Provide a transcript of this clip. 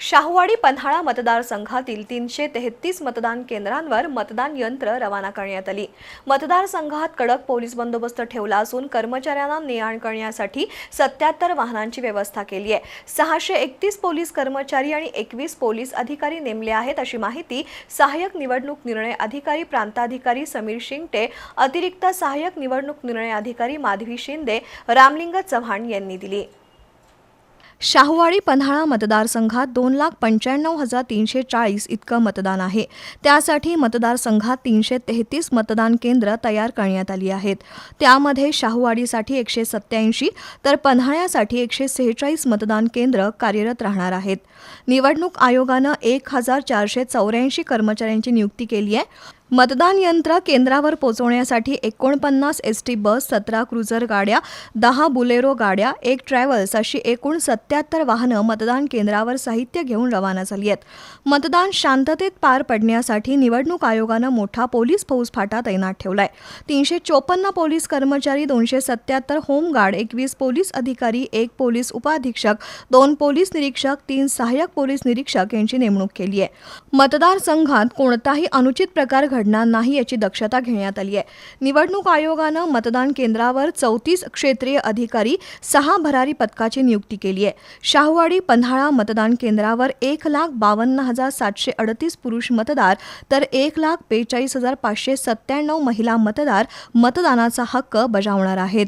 शाहूवाडी पन्हाळा मतदारसंघातील तीनशे तेहतीस मतदान केंद्रांवर मतदान यंत्र रवाना करण्यात आली. मतदारसंघात कडक पोलीस बंदोबस्त ठेवला असून कर्मचाऱ्यांना ने आण करण्यासाठी सत्याहत्तर वाहनांची व्यवस्था केली आहे. सहाशे एकतीस पोलीस कर्मचारी आणि एकवीस पोलीस अधिकारी नेमले आहेत अशी माहिती सहाय्यक निवडणूक निर्णय अधिकारी प्रांताधिकारी समीर शिंगटे अतिरिक्त सहाय्यक निवडणूक निर्णय अधिकारी माधवी शिंदे रामलिंग चव्हाण यांनी दिली. शाहूवाडी पन्हाळा मतदारसंघात दोन लाख पंच्याण्णव हजार तीनशे चाळीस इतकं मतदान आहे. त्यासाठी मतदारसंघात तीनशे तेहतीस मतदान केंद्र तयार करण्यात आली आहेत. त्यामध्ये शाहूवाडीसाठी एकशे सत्याऐंशी तर पन्हाळ्यासाठी एकशे सेहेचाळीस मतदान केंद्र कार्यरत राहणार आहेत. निवडणूक आयोगानं एक हजार चारशे चौऱ्याऐंशी कर्मचाऱ्यांची नियुक्ती केली आहे. मतदान यंत्र केंद्रावर पोहोचवण्यासाठी एकोणपन्नास एस टी बस सतरा क्रुझर गाड्या दहा बुलेरो गाड्या एक ट्रॅव्हल्स अशी एकूण सत्याहत्तर वाहनं मतदान केंद्रावर साहित्य घेऊन रवाना झाली आहेत. मतदान शांततेत पार पडण्यासाठी निवडणूक आयोगानं मोठा पोलीस फौजफाटा तैनात ठेवलाय. तीनशे चोपन्न पोलीस कर्मचारी दोनशे सत्याहत्तर होमगार्ड एकवीस पोलीस अधिकारी एक पोलीस उपाधीक्षक दोन पोलीस निरीक्षक तीन सहाय्यक पोलीस निरीक्षक यांची नेमणूक केली आहे. मतदारसंघात कोणताही अनुचित प्रकार घड घडणार नाही याची दक्षता घेण्यात आली आहे. निवडणूक आयोगानं मतदान केंद्रावर चौतीस क्षेत्रीय अधिकारी सहा भरारी पथकाची नियुक्ती केली आहे. शाहूवाडी पन्हाळा मतदान केंद्रावर एक लाख बावन्न हजार सातशे अडतीस पुरुष मतदार तर एक लाख बेचाळीस हजार पाचशे सत्त्याण्णव महिला मतदार मतदानाचा हक्क बजावणार आहेत.